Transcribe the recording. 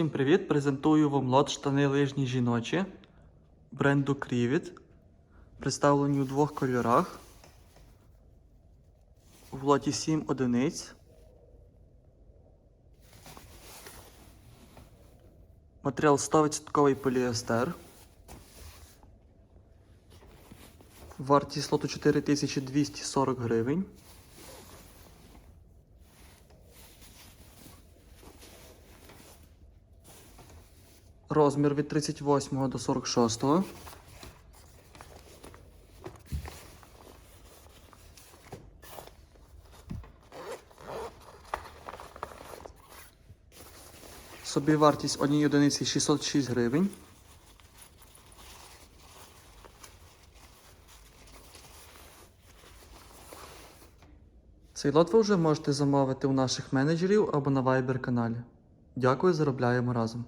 Всім привіт! Презентую вам лот штани лижні жіночі бренду Крівіт. Представлені у двох кольорах. В лоті 7 одиниць. Матеріал 100% поліестер. Вартість лоту 4240 гривень. Розмір від 38 до 46. Собівартість однієї одиниці 606 гривень. Цей лот ви вже можете замовити у наших менеджерів або на Viber каналі. Дякую, заробляємо разом.